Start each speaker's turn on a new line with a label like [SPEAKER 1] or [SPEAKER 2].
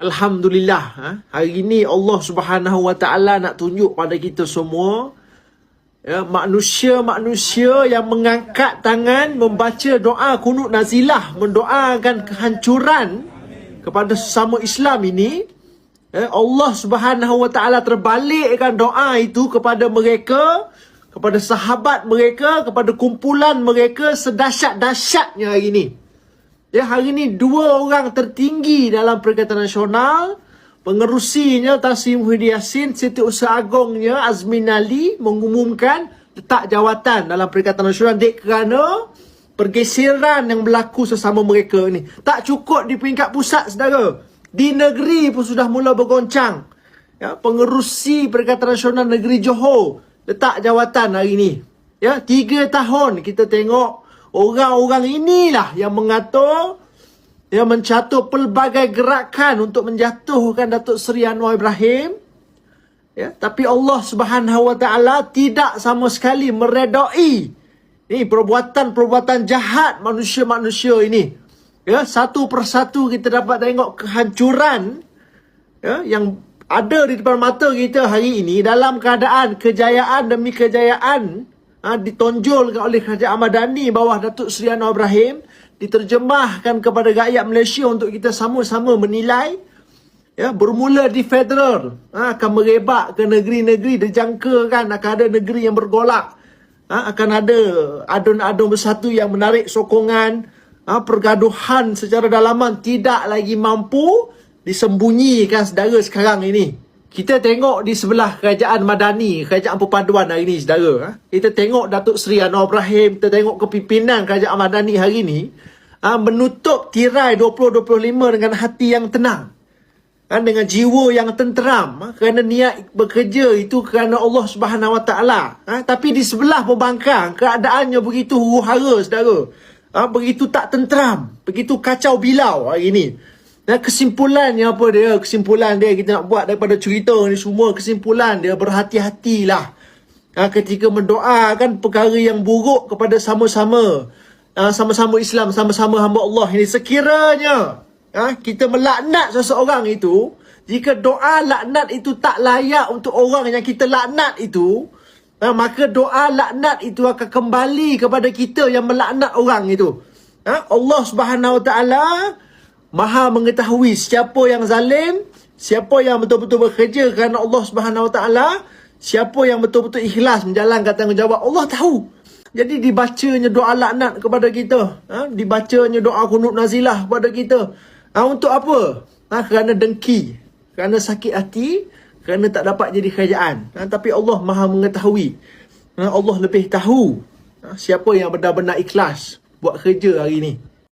[SPEAKER 1] Alhamdulillah ha? Hari ini Allah subhanahu wa ta'ala nak tunjuk pada kita semua ya, Manusia-manusia yang mengangkat tangan Membaca doa kunut nazilah Mendoakan kehancuran Kepada sesama Islam ini ya, Allah subhanahu wa ta'ala terbalikkan doa itu kepada mereka Kepada sahabat mereka Kepada kumpulan mereka Sedahsyat-dahsyatnya hari ini Ya, hari ini dua orang tertinggi dalam Perikatan Nasional. Pengerusinya Tasim Muhyiddin Yassin, Siti Usaha Agongnya Azmin Ali mengumumkan letak jawatan dalam Perikatan Nasional dek kerana pergeseran yang berlaku sesama mereka ni. Tak cukup di peringkat pusat, saudara. Di negeri pun sudah mula bergoncang. Ya, pengerusi Perikatan Nasional Negeri Johor letak jawatan hari ini. Ya, tiga tahun kita tengok Orang-orang inilah yang mengatur yang mencatur pelbagai gerakan untuk menjatuhkan Datuk Seri Anwar Ibrahim. Ya, tapi Allah Subhanahu Wa Taala tidak sama sekali meredai ini perbuatan-perbuatan jahat manusia-manusia ini. Ya, satu persatu kita dapat tengok kehancuran ya, yang ada di depan mata kita hari ini dalam keadaan kejayaan demi kejayaan ha, ditonjolkan oleh Kerajaan Ahmad Dhani bawah Datuk Seri Anwar Ibrahim diterjemahkan kepada rakyat Malaysia untuk kita sama-sama menilai ya bermula di federal. Ha, akan merebak ke negeri-negeri dijangkakan akan ada negeri yang bergolak. Ha, akan ada adun-adun bersatu yang menarik sokongan. Ha, pergaduhan secara dalaman tidak lagi mampu disembunyikan sedara sekarang ini kita tengok di sebelah kerajaan Madani, kerajaan perpaduan hari ini, saudara. Ha? Kita tengok Datuk Seri Anwar Ibrahim, kita tengok kepimpinan kerajaan Madani hari ini, ha, menutup tirai 2025 dengan hati yang tenang. Ha, dengan jiwa yang tenteram. Kerana niat bekerja itu kerana Allah Subhanahu Wa Taala. Tapi di sebelah pembangkang, keadaannya begitu huru-hara, saudara. Ha, begitu tak tenteram, begitu kacau bilau hari ini. Dan kesimpulannya apa dia? Kesimpulan dia kita nak buat daripada cerita ni semua. Kesimpulan dia berhati-hatilah. Ha, ketika mendoakan perkara yang buruk kepada sama-sama. Ha, sama-sama Islam, sama-sama hamba Allah ini. Sekiranya ha, kita melaknat seseorang itu. Jika doa laknat itu tak layak untuk orang yang kita laknat itu. Ha, maka doa laknat itu akan kembali kepada kita yang melaknat orang itu. Ha, Allah subhanahu wa ta'ala Maha mengetahui siapa yang zalim, siapa yang betul-betul bekerja kerana Allah Subhanahu Wa Taala, siapa yang betul-betul ikhlas menjalankan tanggungjawab. Allah tahu. Jadi dibacanya doa laknat kepada kita, ha? dibacanya doa kunut nazilah kepada kita. Ha, untuk apa? Ha, kerana dengki, kerana sakit hati, kerana tak dapat jadi kerajaan. Ha, tapi Allah Maha mengetahui. Ha, Allah lebih tahu ha, siapa yang benar-benar ikhlas buat kerja hari ini.